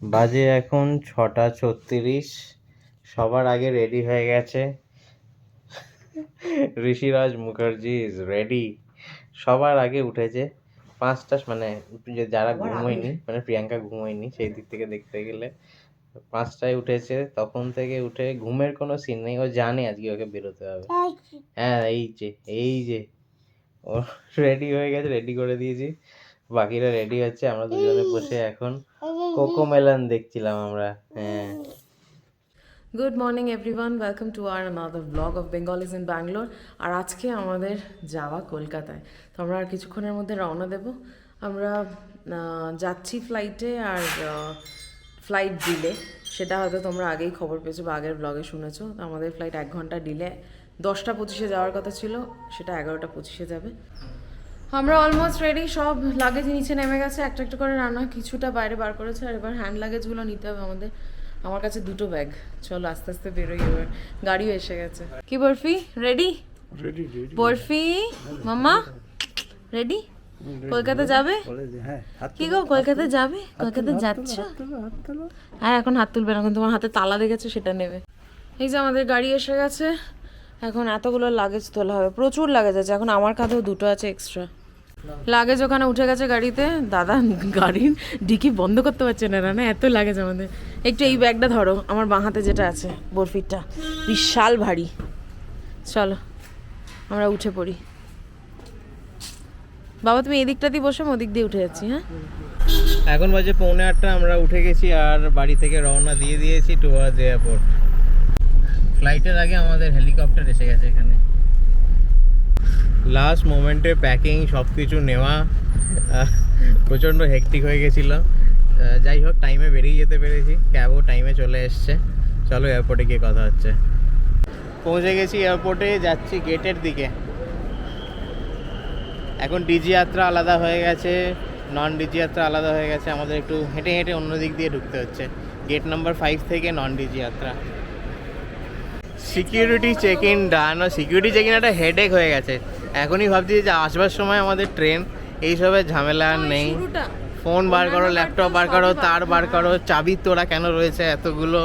বাজে এখন ছটা ছত্রিশ। সবার আগে রেডি হয়ে গেছে। ঋষিরাজ মুখার্জি ইজ রেডি সবার আগে উঠেছে। পাঁচটা মানে যারা ঘুমোয়নি মানে প্রিয়াঙ্কা ঘুমোয়নি সেই দিক থেকে দেখতে গেলে পাঁচটায় উঠেছে। তখন থেকে উঠে ঘুমের কোনো সিন নেই। ও জানে আজকে ওকে বেরোতে হবে। হ্যাঁ এই যে এই যে। ও রেডি হয়ে গেছে রেডি করে দিয়েছি। বাকিরা রেডি হচ্ছে আমরা দুজনে বসে এখন কোকো মেলন দেখছিলাম আমরা হ্যাঁ। Good morning everyone welcome to our another blog of Bengalis in Bangalore আর আজকে আমাদের যাওয়া কলকাতায়। তো আমরা আর কিছুক্ষণের মধ্যে রওনা দেব। আমরা যাচ্ছি ফ্লাইটে আর ফ্লাইট ডিলে সেটা হয়তো তোমরা আগেই খবর পেয়েছ বা আগের ব্লগে শুনেছো। আমাদের ফ্লাইট এক ঘণ্টা ডিলে দশটা পঁচিশে যাওয়ার কথা ছিল, সেটা এগারোটা পঁচিশে যাবে। আমরা অলমোস্ট রেডি সব লাগেজ নিচে নেমে গেছে একটা একটা করে রান্না কিছুটা বাইরে বার করেছে আর এবার হ্যান্ড লাগেজগুলো নিতে হবে আমাদের। আমার কাছে দুটো ব্যাগ চলো আস্তে আস্তে বেরোই এবার। গাড়িও এসে গেছে। কি Barfi? Ready Barfi? Mamma? Ready Kolkata যাবে? কি গো কলকাতা যাবে? কলকাতা যাচ্ছ? হ্যাঁ এখন হাত তুলবে না তোমার হাতে তালা দেখেছে সেটা নেবে। এই যে আমাদের গাড়ি এসে গেছে। এখন এতগুলো লাগেজ তোলা হবে। প্রচুর লাগেজ আছে এখন আমার কাঁধেও দুটো আছে এক্সট্রা লাগেজ ওখানে উঠে গেছে গাড়িতে। দাদা গাড়ির ডিকি বন্ধ করতে পারছে না রানা এত লাগেজ আমাদের। একটু এই ব্যাগটা ধরো, আমার বাঁ হাতে যেটা আছে, বরফিরটা। বিশাল ভারী। চলো, আমরা উঠে পড়ি। বাবা, তুমি এদিকটা দিয়ে বসে ওদিক দিয়ে উঠে যাচ্ছি হ্যাঁ? এখন বাজে পৌনে আটটা, আমরা উঠে গেছি আর বাড়ি থেকে রওনা দিয়ে দিয়েছি টুয়ার্ড এয়ারপোর্ট ফ্লাইটের আগে আমাদের হেলিকপ্টার এসে গেছে এখানে। লাস্ট মোমেন্টে প্যাকিং সব কিছু নেওয়া প্রচণ্ড হেকটিক হয়ে গেছিল। যাই হোক টাইমে বেরিয়ে যেতে পেরেছি। ক্যাবও টাইমে চলে এসছে। চলো এয়ারপোর্টে গিয়ে কথা হচ্ছে। পৌঁছে গেছি এয়ারপোর্টে যাচ্ছি গেটের দিকে। এখন ডিজি যাত্রা আলাদা হয়ে গেছে। নন ডিজি যাত্রা আলাদা হয়ে গেছে। আমাদের একটু হেঁটে হেঁটে অন্য দিক দিয়ে ঢুকতে হচ্ছে। গেট নাম্বার ফাইভ থেকে non DigiYatra. Security check in done security check in একটা হেডেক হয়ে গেছে। এখনই ভাবছি যে আসবার সময় আমাদের ট্রেন এইসবের ঝামেলা আর নেই। ফোন বার করো ল্যাপটপ বার করো তার বার করো। চাবির তোরা কেন রয়েছে? এতগুলো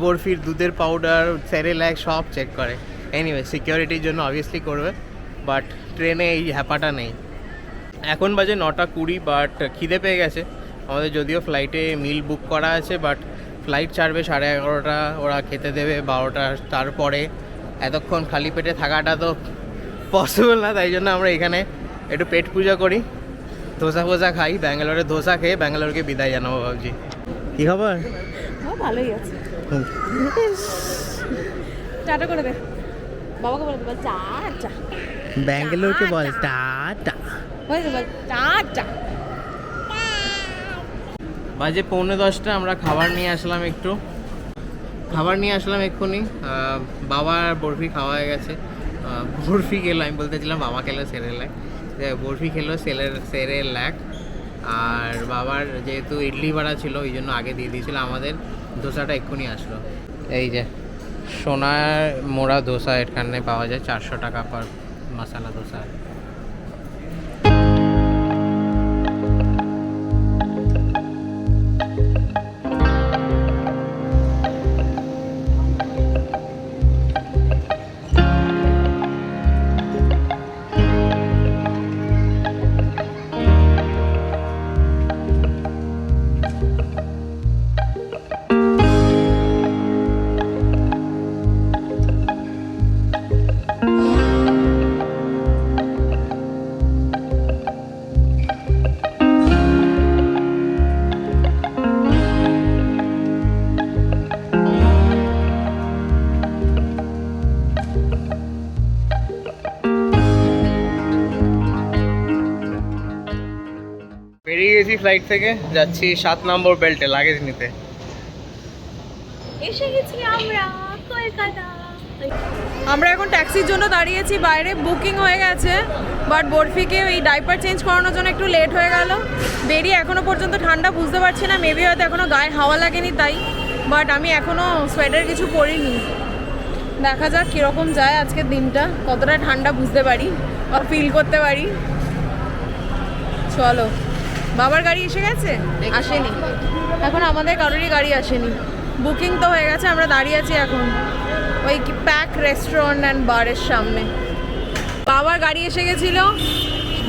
বরফির দুধের পাউডার সেরেল্যাক সব চেক করে। এনিওয়ে সিকিউরিটির জন্য অবভিয়াসলি করবে বাট ট্রেনে এই হ্যাপাটা নেই। এখন বাজে নটা কুড়ি বাট খিদে পেয়ে গেছে। আমাদের যদিও ফ্লাইটে মিল বুক করা আছে বাট ফ্লাইট ছাড়বে সাড়ে এগারোটা ওরা খেতে দেবে বারোটা তারপরে এতক্ষণ খালি পেটে থাকাটা তো পসিবল না তাই জন্য আমরা এখানে একটু পেট পূজা করি। ধোসা ফোসা খাই ব্যাঙ্গালোরে ধোসা খেয়ে ব্যাঙ্গালোরকে বিদায় জানাব ভাবছি। কী খবর? ভালোই আছে। টাটা করে দে। বাবাকে বলে দেবো টাটা। ব্যাঙ্গালোরকে বল টাটা। বলে টাটা। বাজে পৌনে দশটা আমরা খাবার নিয়ে আসলাম একটু। খাবার নিয়ে আসলাম এক্ষুনি। আহ, বাবা আর বরফি খাওয়া হয়ে গেছে। বরফি খেলো আমি বলতে বলতেছিলাম বাবা খেলো সেরে ল্যাক। বরফি খেলো সেলের সেরে ল্যাক। আর বাবার যেহেতু ইডলি ভাড়া ছিল ওই জন্য আগে দিয়ে দিয়েছিল আমাদের। ধোসাটা এক্ষুনি আসলো। এই যে সোনার মোড়া ধোসা এখানে পাওয়া যায় চারশো টাকা পার মশালা ধোসা ফ্লাইট থেকে যাচ্ছি সাত নম্বর বেল্টে লাগেজ নিতে। এসে গেছি আমরা কলকাতা। আমরা এখন ট্যাক্সির জন্য দাঁড়িয়েছি বাইরে বুকিং হয়ে গেছে বাট বরফিকে ওই ডাইপার চেঞ্জ করানোর জন্য একটু লেট হয়ে গেল। বেরিয়ে এখনও পর্যন্ত ঠান্ডা বুঝতে পারছি না মেবি হয়তো এখনও গায়ে হাওয়া লাগেনি তাই বাট আমি এখনও সোয়েটার কিছু পরিনি। দেখা যাক কীরকম যায় আজকের দিনটা কতটা ঠান্ডা বুঝতে পারি বা ফিল করতে পারি। চলো। বাবার গাড়ি এসে গেছে? আসেনি। এখন আমাদের কারোরই গাড়ি আসেনি। বুকিং তো হয়ে গেছে, আমরা দাঁড়িয়ে আছি এখন। ওই প্যাক রেস্টুরেন্ট অ্যান্ড বারের সামনে। বাবার গাড়ি এসে গেছিল,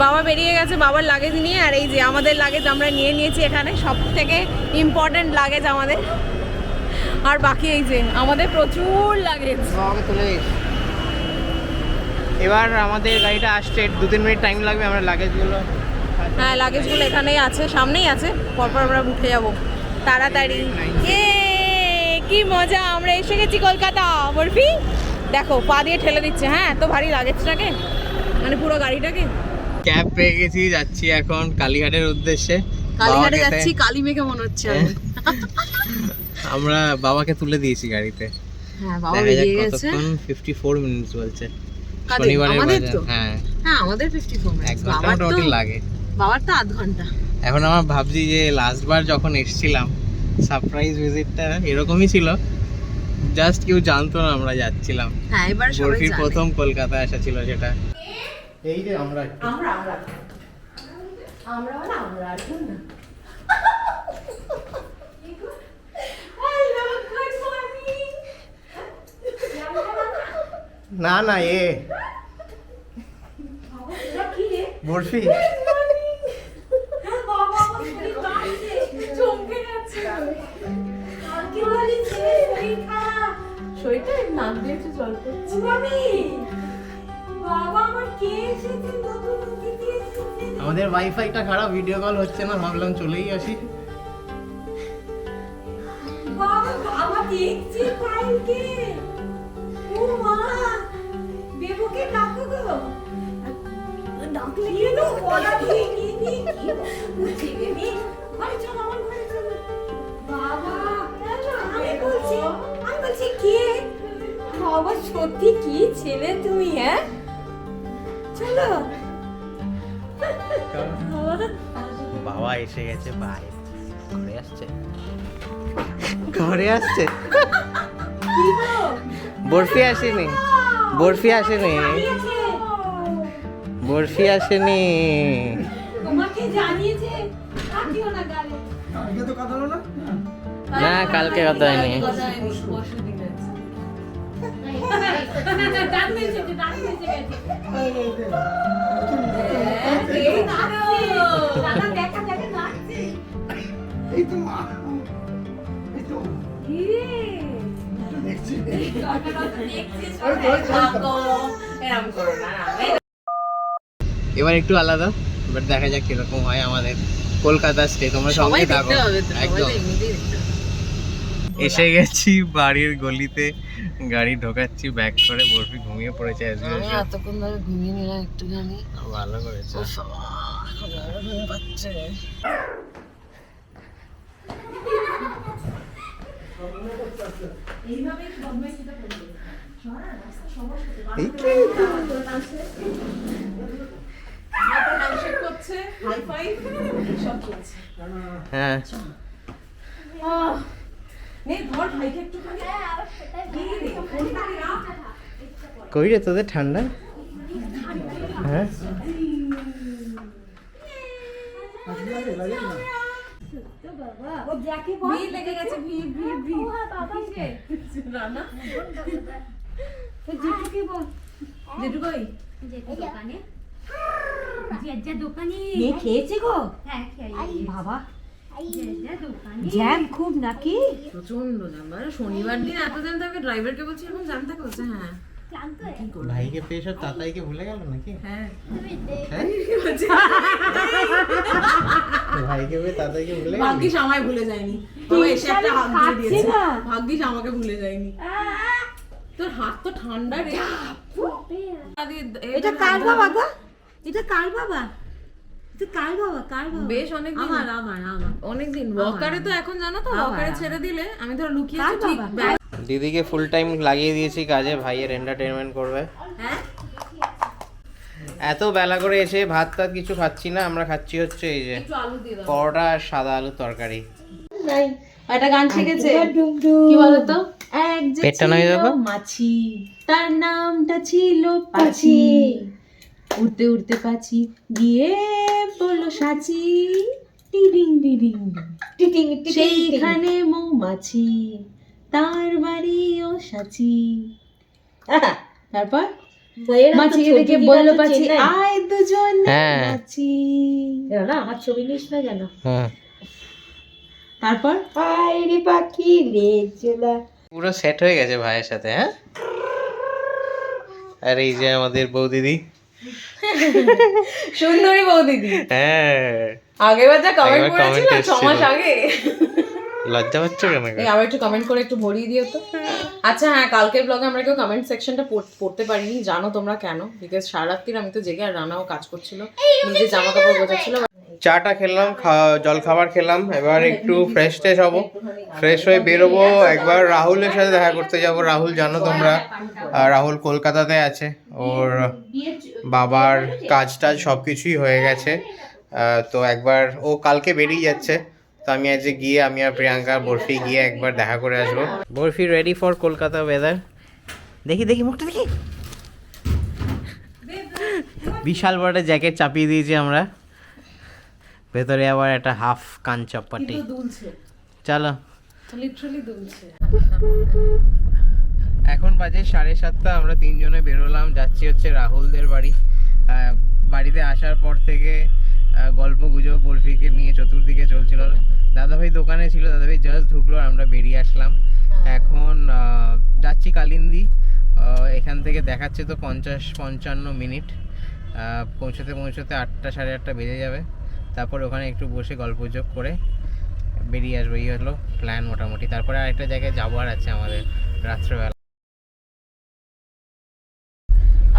বাবা বেরিয়ে গেছে, বাবার লাগেজ নিয়ে, আর এই যে আমাদের লাগেজ আমরা নিয়ে নিয়েছি এখানে সব থেকে ইম্পর্টেন্ট লাগেজ আমাদের। আর বাকি এই যে, আমাদের প্রচুর লাগেজ এবার আমাদের গাড়িটা আসছে দু তিন মিনিট টাইম লাগবে আমরা লাগেজগুলো হ্যাঁ লাগেজগুলো এখানেই আছে সামনেই আছে। পরপর আমরা উঠে যাব। তাড়াতাড়ি। এ কি মজা আমরা এসে গেছি কলকাতা। বরফি দেখো পা দিয়ে ঠেলে দিচ্ছে। হ্যাঁ এত ভারী লাগেজটাকে মানে পুরো গাড়িটাকে। ক্যাব পেয়ে গেছি যাচ্ছি এখন কালীঘাটের উদ্দেশ্যে। কালীঘাটে যাচ্ছি কালী মেঘে মনে হচ্ছে হ্যাঁ। আমরা। বাবাকে তুলে দিয়েছি গাড়িতে। হ্যাঁ বাবা বেরিয়ে গেছে। মিনিটস বলছে। শনিবারের তো? হ্যাঁ। হ্যাঁ আমাদের ফিফটি ফোর বাবার তো লাগে। বাবার তো আধ ঘণ্টা। এখন আমার ভাবছি যে লাস্ট বার যখন এসেছিলাম সারপ্রাইজ ভিজিটটা এরকমই ছিল। জাস্ট কেউ জানতো না আমরা যাচ্ছিলাম। হ্যাঁ এবার সবাই বরফির প্রথম কলকাতা আসা ছিল সেটা। এই যে আমরা আমরা আমরা। আমরা মানে আমরা আর না। না না এ। বরফি। আমাদের ওয়াইফাইটা খারাপ ভিডিও কল হচ্ছে না ভাবলাম চলেই আসি। বাবা এসে গেছে ভাই ঘরে আসছে? ঘরে আসছে? বরফি আসেনি। বরফি আসেনি। বরফি আসেনি। না কালকে কথা হয়নি। মেরেছে ডাক মেরেছে এবার একটু আলাদা বাট দেখা যাক কীরকম হয় আমাদের কলকাতা স্টে তোমরা সবাই সঙ্গে থাকো। একদম। এসে গেছি বাড়ির গলিতে গাড়ি ঢোকাচ্ছি ব্যাক করে বরফি ঘুমিয়ে পড়েছে আমি এতক্ষণ ধরে ঘুমিয়ে নিলাম একটুখানি। ভালো করেছে। উফ, হ্যাঁ। কই রে তোদের ঠান্ডা? হ্যাঁ। ও বল লেগে গেছে ভিড় ভিড় ভিড়। বাবা রানা। তো জেঠুকে বল। জেঠু কই জেঠু দোকানে। জেঠা দোকানে। এ খেয়েছে গো? হ্যাঁ খেয়ে বাবা। জ্যাম খুব নাকি? প্রচণ্ড জ্যাম। মানে শনিবার দিন এত জ্যাম থাকে ড্রাইভারকে বলছি এরকম জ্যাম থাকে? বলছে হ্যাঁ ভাইকে পেয়ে সব তাতাইকে ভুলে গেল নাকি? হ্যাঁ। হ্যাঁ ভাইকে পেয়ে তাতাইকে ভুলে ভাগ্যিস আমায় ভুলে যায়নি। এসে একটা হাত দিয়ে দিয়েছে। ভাগ্যিস আমাকে ভুলে যায়নি। তোর হাত তো ঠান্ডা রে এটা কার বাবা গো? এটা কার বাবা? কার বাবা কার বাবা? বেশ অনেক আমার আমার আমার। অনেকদিন ওয়াকারে তো এখন জানো তো ওয়াকারে ছেড়ে দিলে আমি ধর লুকিয়েছি ঠিক দিদিকে ফুল টাইম লাগিয়ে দিয়েছি কাজে ভাইয়ের এন্টারটেনমেন্ট করবে। হ্যাঁ? এত বেলা করে এসে ভাত টাত কিছু খাচ্ছি না আমরা খাচ্ছি হচ্ছে এই যে একটু আলু দিয়ে দাও। পরোটা আর সাদা আলুর তরকারি। একটা গান শিখেছে। কি বলতো? এক যে পেটটা নামিয়ে মাছি তার নামটা ছিল পাছি। উড়তে উড়তে পাছি। গিয়ে বলল সাচি টিডিং ডিডিং টিটিং সেইখানে মৌমাছি তার বাড়ি ও সাচি। তারপর? মাছিকে দেখে বলল পাছি আয় দুজন হ্যাঁ। না আমার ছবি নিস না যেন হ্যাঁ। তারপর? আয় রে পাখি রে চলা। পুরো সেট হয়ে গেছে ভাইয়ের সাথে হ্যাঁ? আর এই যে আমাদের বৌদিদি। সুন্দরী বৌদিদি। হ্যাঁ। আগেবার যা কমেন্ট করেছিল ছ মাস আগে। লজ্জা পাচ্ছ কেন এই আবার একটু কমেন্ট করে একটু ভরিয়ে দিও তো। আচ্ছা হ্যাঁ কালকের ব্লগে আমরা কেউ কমেন্ট সেকশনটা পড়তে পারিনি জানো তোমরা কেন? বিকজ সারা রাত্রির আমি তো জেগে আর রানাও কাজ করছিল নিজে জামা কাপড় গোছাচ্ছিল। চাটা খেলাম জল খাবার খেলাম, এবার একটু ফ্রেশ ট্রেশ হব। ফ্রেশ হয়ে বেরোবো, একবার রাহুলের সাথে দেখা করতে যাব। রাহুল, জানো তোমরা রাহুল কলকাতাতে আছে। ওর বাবার কাজ টাজ সব কিছুই হয়ে গেছে। তো একবার ও কালকে বেরিয়ে যাচ্ছে। তো আমি আজকে গিয়ে, আমি আর প্রিয়াঙ্কা, বরফি গিয়ে একবার দেখা করে আসব। Barfi ready for Kolkata weather দেখি দেখি, মুখটা দেখি। বিশাল বড় জ্যাকেট চাপিয়ে দিয়েছি আমরা। ভেতরে আবার একটা হাফ কান চপ্পাটি চলো। এখন বাজে সাড়ে সাতটা আমরা তিনজনে বেরোলাম যাচ্ছি হচ্ছে রাহুলদের বাড়ি। বাড়িতে আসার পর থেকে গল্প গুজব বরফিকে নিয়ে চতুর্দিকে চলছিল। দাদাভাই দোকানে ছিল দাদাভাই জাস্ট ঢুকলো আর আমরা বেরিয়ে আসলাম। এখন যাচ্ছি কালিন্দি। এখান থেকে দেখাচ্ছে তো পঞ্চাশ পঞ্চান্ন মিনিট। আহ, পৌঁছতে পৌঁছতে আটটা সাড়ে আটটা বেজে যাবে। তারপর ওখানে একটু বসে গল্প গুজব করে বেরিয়ে আসব। এই হলো প্ল্যান মোটামুটি। তারপরে আরেকটা জায়গায় যাওয়ার আছে আমাদের রাত্রেবেলা।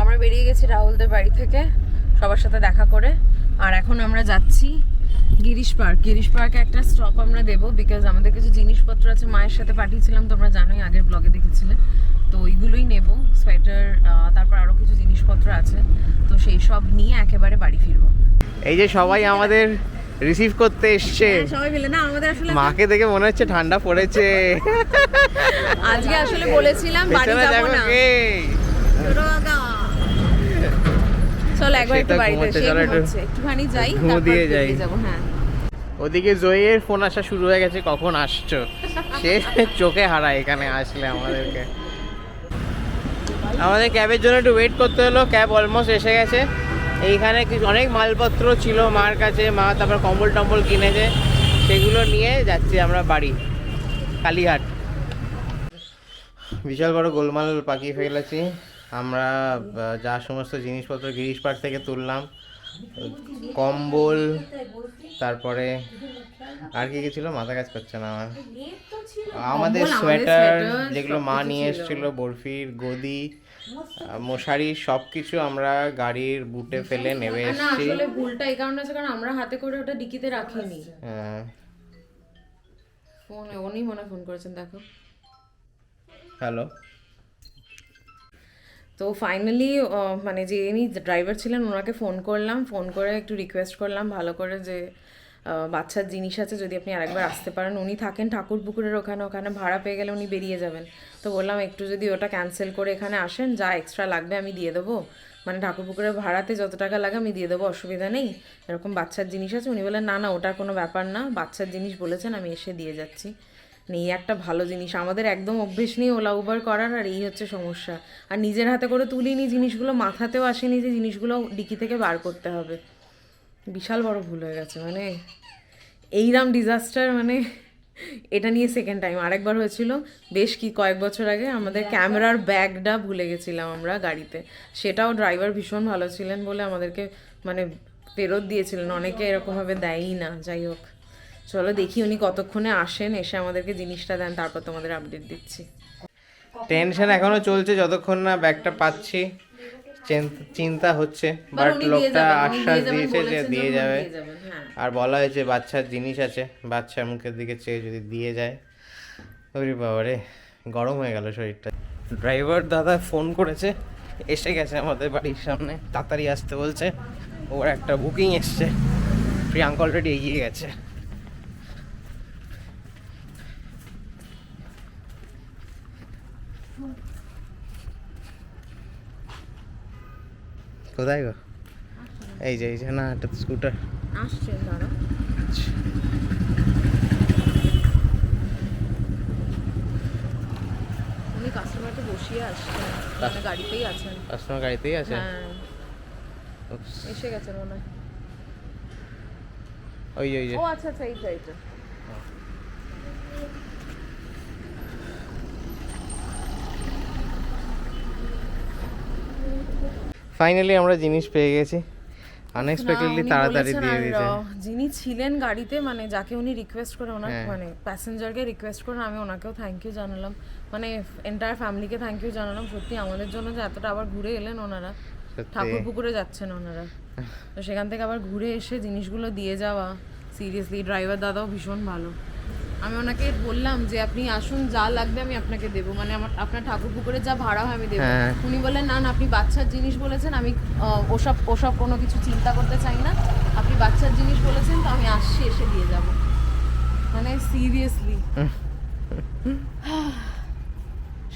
আমরা বেরিয়ে গেছি রাহুলদের বাড়ি থেকে সবার সাথে দেখা করে। আর এখন আমরা যাচ্ছি গিরিশ পার্ক। গিরিশ পার্কে একটা স্টপ আমরা দেবো বিকজ আমাদের কিছু জিনিসপত্র আছে মায়ের সাথে পাঠিয়েছিলাম তোমরা জানোই আগের ব্লগে দেখেছিলে। তো ওইগুলোই নেব সোয়েটার তারপর আরও কিছু জিনিসপত্র আছে। তো সেই সব নিয়ে একেবারে বাড়ি ফিরবো। এই যে সবাই আমাদের রিসিভ করতে এসছে। সবাই মিলে। না আমাদের আসলে মাকে দেখে মনে হচ্ছে ঠান্ডা পড়েছে। আজকে আসলে বলেছিলাম বাড়ি যাব না। চলো একবার একটু বাড়িতে এসে ঘুমোচ্ছে। একটুখানি যাই তারপর যাই। বেরিয়ে হ্যাঁ। ওদিকে জয়ের ফোন আসা শুরু হয়ে গেছে কখন আসছো? সে চোখে হারায় এখানে আসলে আমাদেরকে। আমাদের ক্যাবের জন্য একটু ওয়েট করতে হলো ক্যাব অলমোস্ট এসে গেছে। এইখানে কিছু অনেক মালপত্র ছিল মার কাছে মা তারপর কম্বল টম্বল কিনেছে সেগুলো নিয়ে যাচ্ছি আমরা বাড়ি কালীঘাট বিশাল বড় গোলমাল পাকিয়ে ফেলেছি। আমরা যা সমস্ত জিনিসপত্র গিরিশ পার্ক থেকে তুললাম কম্বল তারপরে আর কি কি ছিল? মাথা কাজ করছে না আমার। আমাদের সোয়েটার যেগুলো মা নিয়ে ছিল। এসেছিল বরফির গদি মশারি সব কিছু আমরা গাড়ির বুটে ফেলে নেমে এসেছি। আসলে ভুলটা এই কারণে আছে কারণ আমরা হাতে করে ওটা ডিকিতে রাখিনি। হ্যাঁ। ফোন উনি মনে ফোন করেছেন দেখো। হ্যালো। তো ফাইনালি মানে যে ইনি ড্রাইভার ছিলেন, ওনাকে ফোন করলাম। ফোন করে একটু রিকোয়েস্ট করলাম ভালো করে যে বাচ্চার জিনিস আছে, যদি আপনি আরেকবার আসতে পারেন। উনি থাকেন ঠাকুর পুকুরের ওখানে ওখানে ভাড়া পেয়ে গেলে উনি বেরিয়ে যাবেন। তো বললাম, একটু যদি ওটা ক্যান্সেল করে এখানে আসেন, যা এক্সট্রা লাগবে আমি দিয়ে দেবো। মানে ঠাকুর পুকুরের ভাড়াতে যত টাকা লাগে আমি দিয়ে দেবো, অসুবিধা নেই। এরকম বাচ্চার জিনিস আছে। উনি বললেন, না না, ওটার কোনো ব্যাপার না। বাচ্চার জিনিস বলেছেন, আমি এসে দিয়ে যাচ্ছি। নেই একটা ভালো জিনিস। আমাদের একদম অভ্যেস নেই ওলা উবার করার আর এই হচ্ছে সমস্যা। আর নিজের হাতে করে তুলিনি জিনিসগুলো মাথাতেও আসেনি যে জিনিসগুলো ডিকি থেকে বার করতে হবে। বিশাল বড় ভুল হয়ে গেছে মানে এইরাম ডিজাস্টার মানে এটা নিয়ে সেকেন্ড টাইম আরেকবার হয়েছিল বেশ কি কয়েক বছর আগে আমাদের ক্যামেরার ব্যাগটা ভুলে গেছিলাম আমরা গাড়িতে। সেটাও ড্রাইভার ভীষণ ভালো ছিলেন বলে আমাদেরকে মানে ফেরত দিয়েছিলেন। অনেকে এরকমভাবে দেয়ই না যাই হোক। চলো দেখি উনি কতক্ষণে আসেন এসে আমাদেরকে জিনিসটা দেন তারপর তোমাদের আপডেট দিচ্ছি। টেনশন এখনও চলছে যতক্ষণ না ব্যাগটা পাচ্ছি চিন- চিন্তা হচ্ছে বাট লোকটা আশ্বাস দিয়েছে যে দিয়ে যাবে। হ্যাঁ। আর বলা হয়েছে বাচ্চার জিনিস আছে বাচ্চার মুখের দিকে চেয়ে যদি দিয়ে যায়। ওরে বাবারে গরম হয়ে গেল শরীরটা। ড্রাইভার দাদা ফোন করেছে এসে গেছে আমাদের বাড়ির সামনে তাড়াতাড়ি আসতে বলছে। ওর একটা বুকিং এসছে প্রিয়াঙ্ক অলরেডি এগিয়ে গেছে। কোথায় গো? এই যে এই যে না এটা তো স্কুটার আসছে দাঁড়া উনি কাস্টমার তো বসিয়ে আসছে। মানে গাড়িতেই আছেন। কাস্টমার গাড়িতেই আছে? হ্যাঁ। এসে গেছেন মনে হয়। ওই ওই ও আচ্ছা আচ্ছা এইটা এইটা। হ্যাঁ। ফাইনালি আমরা জিনিস পেয়ে গেছি। আনএক্সপেক্টেডলি তাড়াতাড়ি দিয়ে দিয়েছে। যিনি ছিলেন গাড়িতে মানে যাকে উনি রিকোয়েস্ট করে ওনার হ্যাঁ। মানে প্যাসেঞ্জারকে রিকোয়েস্ট করে আমি ওনাকেও থ্যাংক ইউ জানালাম। মানে এন্টায়ার ফ্যামিলিকে থ্যাংক ইউ জানালাম। সত্যি আমাদের জন্য যে এতটা আবার ঘুরে এলেন ওনারা। ঠাকুর পুকুরে যাচ্ছেন ওনারা। তো সেখান থেকে আবার ঘুরে এসে জিনিসগুলো দিয়ে যাওয়া। সিরিয়াসলি ড্রাইভার দাদাও ভীষণ ভালো। আমি ওনাকে বললাম যে আপনি আসুন যা লাগবে আমি আপনাকে দেবো। মানে আমার আপনার ঠাকুর পুকুরে যা ভাড়া হয় আমি দেবো। হ্যাঁ। উনি বললেন না না আপনি বাচ্চার জিনিস বলেছেন আমি ওসব ওসব কোনো কিছু চিন্তা করতে চাই না। আপনি বাচ্চার জিনিস বলেছেন তো আমি আসছি এসে দিয়ে যাব। মানে সিরিয়াসলি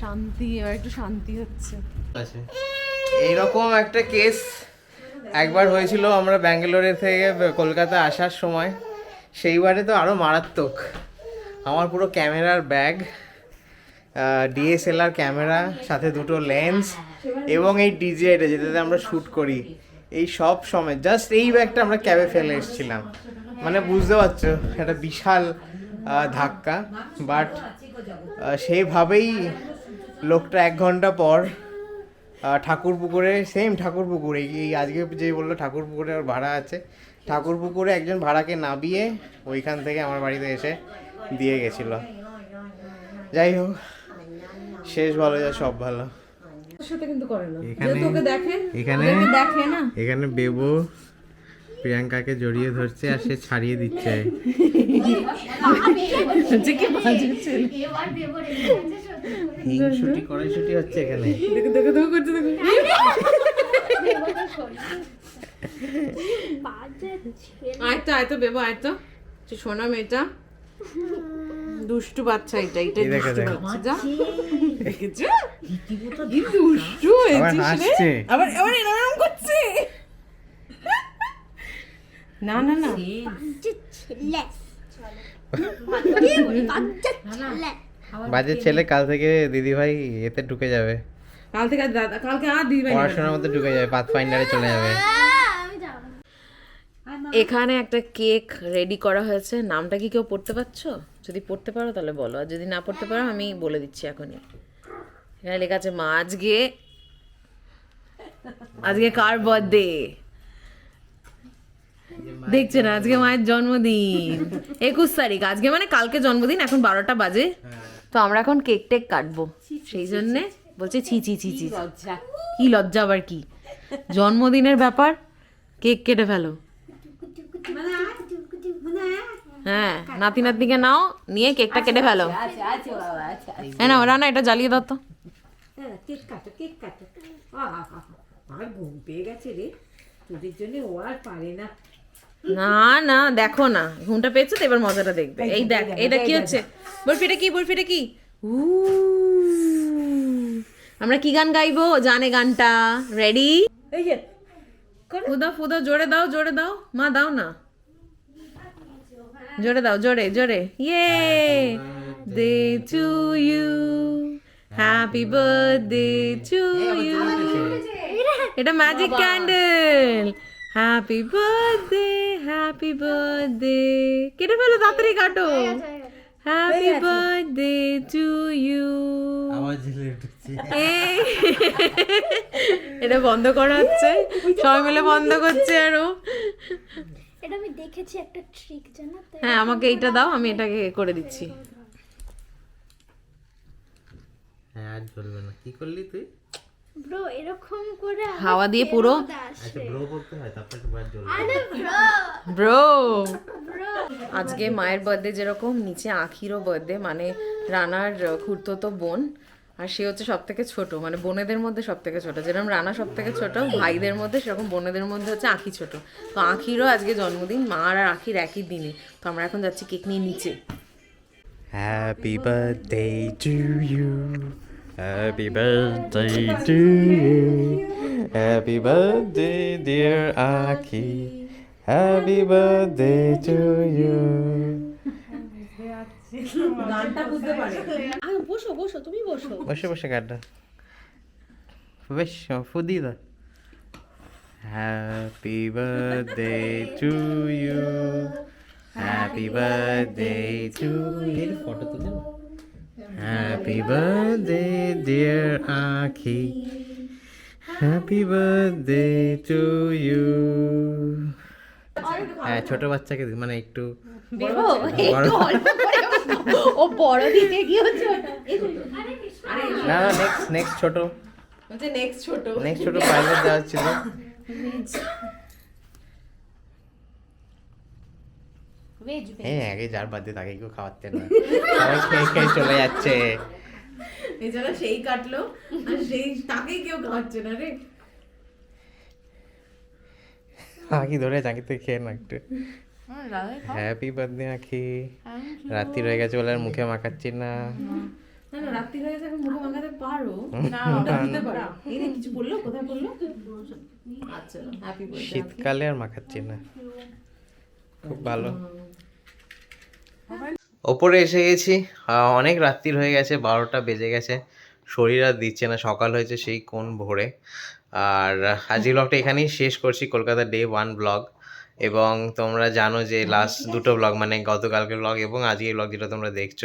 শান্তি এবার একটু শান্তি হচ্ছে। আছে এইরকম একটা কেস একবার হয়েছিল আমরা ব্যাঙ্গালোরে থেকে কলকাতা আসার সময়। সেইবারে তো আরও মারাত্মক। আমার পুরো ক্যামেরার ব্যাগ ডিএসএলআর ক্যামেরা, সাথে দুটো লেন্স এবং এই ডিজিআইটা যেটাতে আমরা শ্যুট করি। এই সব সময় জাস্ট এই ব্যাগটা আমরা ক্যাবে ফেলে এসেছিলাম। মানে বুঝতে পারছ, একটা বিশাল ধাক্কা। বাট সেইভাবেই লোকটা এক ঘণ্টা পর ঠাকুর পুকুরে সেম ঠাকুর পুকুরে এই আজকে যে বলল ঠাকুর পুকুরে ভাড়া আছে। ঠাকুর পুকুরে একজন ভাড়াকে নামিয়ে ওইখান থেকে আমার বাড়িতে এসে দিয়ে গেছিল। যাই হোক শেষ ভালো যা সব ভালো। সাথে কিন্তু করে না। এখানে দেখে এখানে দেখে না। এখানে বেবো প্রিয়াঙ্কাকে জড়িয়ে ধরছে আর সে ছাড়িয়ে দিচ্ছে। যে কি বাজে ছেলে। হিংসুটি কড়াইশুটি হচ্ছে এখানে। দেখো দেখো দেখো করছে দেখো। আয়তো আয়তো বেবো আয়তো যে সোনা মেয়েটা। দুষ্টু বাচ্চা এটা এটা দুষ্টু। বাচ্চা দেখেছ? কি দুষ্টু হয়েছিস রে। আবার আবার এরকম করছে। না না না। বাজে ছেলে কাল থেকে দিদি ভাই এতে ঢুকে যাবে। কাল থেকে দাদা কালকে আর দিদি ভাই পড়াশোনার মধ্যে ঢুকে যাবে পাথ ফাইন্ডারে চলে যাবে। এখানে একটা কেক রেডি করা হয়েছে। নামটা কি কেউ পড়তে পারছ? যদি পড়তে পারো তাহলে বলো। আর যদি না পড়তে পারো আমি বলে দিচ্ছি এখনই। এখানে লেখা আছে মা আজকে আজকে কার বার্থডে দেখছেন আজকে মায়ের জন্মদিন। একুশ তারিখ। আজকে মানে কালকে জন্মদিন এখন বারোটা বাজে। তো আমরা এখন কেক টেক কাটবো। সেই জন্যে বলছে ছি ছি ছি ছি কি লজ্জা আবার কি? জন্মদিনের ব্যাপার কেক কেটে ফেলো। হ্যাঁ নাতি নাতনিকে নাও নিয়ে কেকটা কেটে ফেলো। হ্যাঁ না ওরা না এটা জ্বালিয়ে দাও তো। কেক কাটো কেক কাটো। আহা, আহা, ঘুম পেয়ে গেছে রে। তোদের জন্য ও আর পারে না। না না দেখো না। ঘুমটা পেয়েছ তো এবার মজাটা দেখবে। এই দেখ এটা কি হচ্ছে? বরফিটা কি বরফিটা কি? উ আমরা কি গান গাইবো? জানে গানটা। রেডি এই যে ফুদা ফুদা জোরে দাও জোরে দাও। মা দাও না। জোরে দাও জোরে জোরে। ইয়ে day to you happy birthday to you এটা magic candle happy birthday happy birthday কেটে ফেলো তাড়াতাড়ি কাটো। হ্যাপি বার্থডে টু ইউ এটা বন্ধ করা হচ্ছে। সবাই মিলে বন্ধ করছে আরও। এটা আমি দেখেছি একটা ট্রিক জানো তো? হ্যাঁ আমাকে এইটা দাও আমি এটাকে করে দিচ্ছি। হ্যাঁ আর চলবে না। কি করলি তুই? ব্রো এরকম করে হাওয়া দিয়ে পুরো? আচ্ছা ব্রো করতে হয় তারপরে তো জ্বলবে। আরে ব্রো ব্রো আজকে মায়ের বার্থডে যেরকম নিচে আখিরও বার্থডে মানে রানার খুঁড়তো বোন। আর সে হচ্ছে সব থেকে ছোট মানে বোনেদের মধ্যে সব থেকে ছোট যেরকম রানা সব থেকে ছোট ভাইদের মধ্যে সেরকম বোনেদের মধ্যে হচ্ছে আঁখি ছোট তো আঁখিরও আজকে জন্মদিন মা আর আঁখির একই দিনে তো আমরা এখন যাচ্ছি কেক নিয়ে নিচে Happy birthday to you. Happy birthday to you. Happy birthday, dear Aki. Happy birthday to you. গানটা বুঝতে পারে। আহ, বসো বসো তুমি বসো। বসে বসে কাটটা বেশ ফুদি দা happy birthday to you happy birthday to you photo তুলে happy birthday dear Akhi happy birthday to you হ্যাঁ ছোট বাচ্চাকে মানে একটু দেবো বড় ও বড় দিতে গিয়েছে না না নেক্সট নেক্সট ছোট। বলছে নেক্সট ছোট। নেক্সট ছোট প্রাইভেট দেওয়া ছিল। হ্যাঁ আগে যার বাদে তাকে কেউ খাওয়াতে না। সবাই খেয়ে খেয়ে চলে যাচ্ছে। এছাড়া সেই কাটলো আর সেই তাকেই কেউ খাওয়াচ্ছে না রে। আঁকি ধরে তুই খেয়ে না একটু হ্যাপি বার্থডে আঁকি রাত্রি হয়ে গেছে বলে আর মুখে মাখাচ্ছি না না না রাত্রি হয়ে গেছে মুখে মাখাতে পারো না ওটা দিতে পারো এই রে, কিছু বলল কোথায় বলল আচ্ছা হ্যাপি বার্থডে শীতকালে আর মাখাচ্ছি না খুব ভালো ওপরে এসে গেছি। অনেক রাত্রির হয়ে গেছে বারোটা বেজে গেছে। শরীর আর দিচ্ছে না সকাল হয়েছে সেই কোন ভোরে। আর আজকের ব্লগটা এখানেই শেষ করছি কলকাতা ডে ওয়ান ব্লগ এবং তোমরা জানো যে লাস্ট দুটো ব্লগ মানে গতকালকের ব্লগ এবং আজকের ব্লগ যেটা তোমরা দেখছ,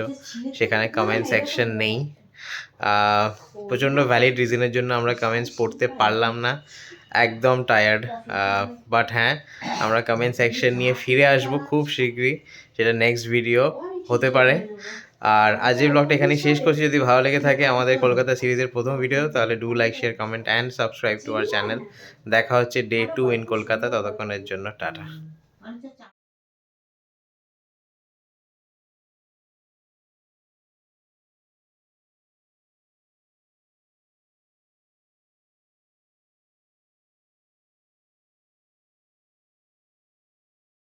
সেখানে কমেন্ট সেকশন নেই। প্রচণ্ড ভ্যালিড রিজনের জন্য আমরা কমেন্টস পড়তে পারলাম না, একদম টায়ার্ড বাট হ্যাঁ আমরা কমেন্ট সেকশন নিয়ে ফিরে আসব খুব শীঘ্রই, সেটা নেক্সট ভিডিও হতে পারে। আর আজকের ব্লগটা এখানেই শেষ করছি। যদি ভালো লেগে থাকে আমাদের কলকাতা সিরিজের প্রথম ভিডিও তাহলে do like share comment and subscribe to our channel দেখা হচ্ছে ডে টু ইন কলকাতা, ততক্ষণের জন্য, টাটা।